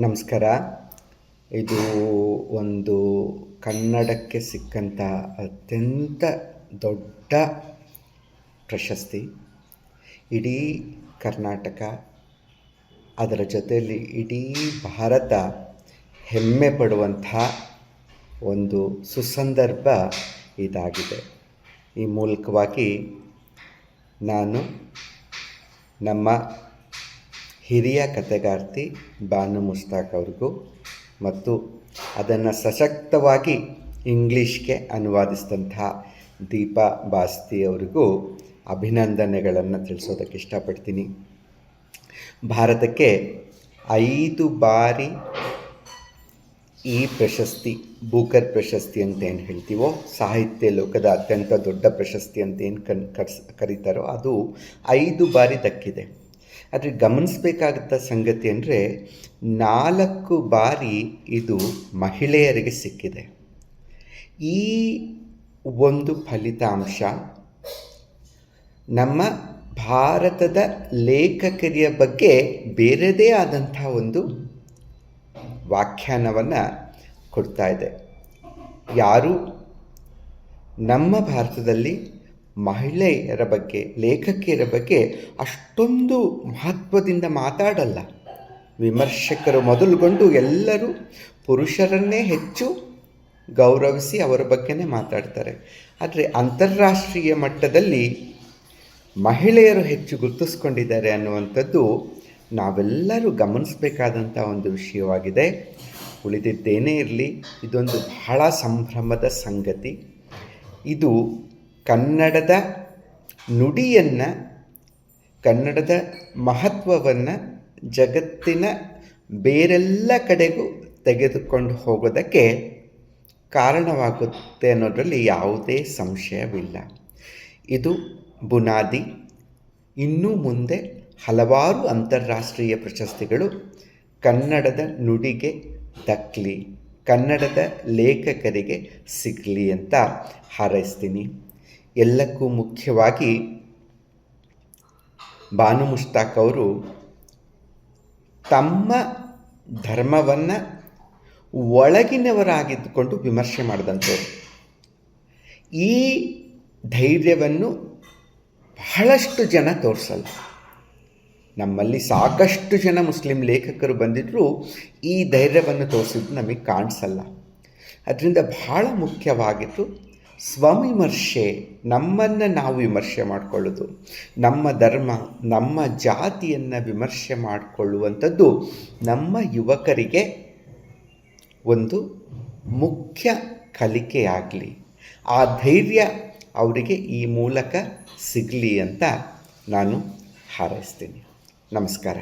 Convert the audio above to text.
ನಮಸ್ಕಾರ. ಇದು ಒಂದು ಕನ್ನಡಕ್ಕೆ ಸಿಕ್ಕಂಥ ಅತ್ಯಂತ ದೊಡ್ಡ ಪ್ರಶಸ್ತಿ. ಇಡೀ ಕರ್ನಾಟಕ, ಅದರ ಜೊತೆಯಲ್ಲಿ ಇಡೀ ಭಾರತ ಹೆಮ್ಮೆ ಪಡುವಂಥ ಒಂದು ಸುಸಂದರ್ಭ ಇದಾಗಿದೆ. ಈ ಮೂಲಕವಾಗಿ ನಾನು ನಮ್ಮ ಹಿರಿಯ ಕಥೆಗಾರ್ತಿ ಬಾನು ಮುಸ್ತಾಕ್ ಅವ್ರಿಗೂ ಮತ್ತು ಅದನ್ನು ಸಶಕ್ತವಾಗಿ ಇಂಗ್ಲೀಷ್ಗೆ ಅನುವಾದಿಸಿದಂತಹ ದೀಪಾ ಬಾಸ್ತಿ ಅವರಿಗೂ ಅಭಿನಂದನೆಗಳನ್ನು ತಿಳಿಸೋದಕ್ಕೆ ಇಷ್ಟಪಡ್ತೀನಿ. ಭಾರತಕ್ಕೆ ಐದು ಬಾರಿ ಈ ಪ್ರಶಸ್ತಿ, ಬೂಕರ್ ಪ್ರಶಸ್ತಿ ಅಂತ ಏನು ಹೇಳ್ತೀವೋ, ಸಾಹಿತ್ಯ ಲೋಕದ ಅತ್ಯಂತ ದೊಡ್ಡ ಪ್ರಶಸ್ತಿ ಅಂತ ಏನು ಕನ್ ಕರ್ಸ್ ಕರೀತಾರೋ ಅದು ಐದು ಬಾರಿ ದಕ್ಕಿದೆ. ಆದರೆ ಗಮನಿಸಬೇಕಾದ ಸಂಗತಿ ಅಂದರೆ ನಾಲ್ಕು ಬಾರಿ ಇದು ಮಹಿಳೆಯರಿಗೆ ಸಿಕ್ಕಿದೆ. ಈ ಒಂದು ಫಲಿತಾಂಶ ನಮ್ಮ ಭಾರತದ ಲೇಖಕರಿಯ ಬಗ್ಗೆ ಬೇರೆದೇ ಆದಂಥ ಒಂದು ವ್ಯಾಖ್ಯಾನವನ್ನು ಕೊಡ್ತಾ ಇದೆ. ಯಾರು? ನಮ್ಮ ಭಾರತದಲ್ಲಿ ಮಹಿಳೆಯರ ಬಗ್ಗೆ, ಲೇಖಕಿಯರ ಬಗ್ಗೆ ಅಷ್ಟೊಂದು ಮಹತ್ವದಿಂದ ಮಾತಾಡಲ್ಲ. ವಿಮರ್ಶಕರು ಮೊದಲುಗೊಂಡು ಎಲ್ಲರೂ ಪುರುಷರನ್ನೇ ಹೆಚ್ಚು ಗೌರವಿಸಿ ಅವರ ಬಗ್ಗೆನೇ ಮಾತಾಡ್ತಾರೆ. ಆದರೆ ಅಂತಾರಾಷ್ಟ್ರೀಯ ಮಟ್ಟದಲ್ಲಿ ಮಹಿಳೆಯರು ಹೆಚ್ಚು ಗುರುತಿಸ್ಕೊಂಡಿದ್ದಾರೆ ಅನ್ನುವಂಥದ್ದು ನಾವೆಲ್ಲರೂ ಗಮನಿಸಬೇಕಾದಂಥ ಒಂದು ವಿಷಯವಾಗಿದೆ. ಉಳಿದಿದ್ದೇನೇ ಇರಲಿ, ಇದೊಂದು ಬಹಳ ಸಂಭ್ರಮದ ಸಂಗತಿ. ಇದು ಕನ್ನಡದ ನುಡಿಯನ್ನು, ಕನ್ನಡದ ಮಹತ್ವವನ್ನು ಜಗತ್ತಿನ ಬೇರೆಲ್ಲ ಕಡೆಗೂ ತೆಗೆದುಕೊಂಡು ಹೋಗೋದಕ್ಕೆ ಕಾರಣವಾಗುತ್ತೆ ಅನ್ನೋದರಲ್ಲಿ ಯಾವುದೇ ಸಂಶಯವಿಲ್ಲ. ಇದು ಬುನಾದಿ. ಇನ್ನೂ ಮುಂದೆ ಹಲವಾರು ಅಂತಾರಾಷ್ಟ್ರೀಯ ಪ್ರಶಸ್ತಿಗಳು ಕನ್ನಡದ ನುಡಿಗೆ ದಕ್ಕಲಿ ಕನ್ನಡದ ಲೇಖಕರಿಗೆ ಸಿಗಲಿ ಅಂತ ಹಾರೈಸ್ತೀನಿ. ಎಲ್ಲಕ್ಕೂ ಮುಖ್ಯವಾಗಿ ಬಾನು ಮುಷ್ತಾಕ್ ಅವರು ತಮ್ಮ ಧರ್ಮವನ್ನು ಒಳಗಿನವರಾಗಿದ್ದುಕೊಂಡು ವಿಮರ್ಶೆ ಮಾಡಿದಂಥವ್ರು. ಈ ಧೈರ್ಯವನ್ನು ಬಹಳಷ್ಟು ಜನ ತೋರಿಸಲ್ಲ. ನಮ್ಮಲ್ಲಿ ಸಾಕಷ್ಟು ಜನ ಮುಸ್ಲಿಂ ಲೇಖಕರು ಬಂದಿದ್ದರೂ ಈ ಧೈರ್ಯವನ್ನು ತೋರಿಸಿದ್ದು ನಮಗೆ ಕಾಣಿಸಲ್ಲ. ಅದರಿಂದ ಬಹಳ ಮುಖ್ಯವಾಗಿತ್ತು ಸ್ವವಿಮರ್ಶೆ, ನಮ್ಮನ್ನು ನಾವು ವಿಮರ್ಶೆ ಮಾಡಿಕೊಳ್ಳೋದು. ನಮ್ಮ ಧರ್ಮ, ನಮ್ಮ ಜಾತಿಯನ್ನು ವಿಮರ್ಶೆ ಮಾಡಿಕೊಳ್ಳುವಂಥದ್ದು ನಮ್ಮ ಯುವಕರಿಗೆ ಒಂದು ಮುಖ್ಯ ಕಲಿಕೆಯಾಗಲಿ ಆ ಧೈರ್ಯ ಅವರಿಗೆ ಈ ಮೂಲಕ ಸಿಗಲಿ ಅಂತ ನಾನು ಹಾರೈಸ್ತೀನಿ. ನಮಸ್ಕಾರ.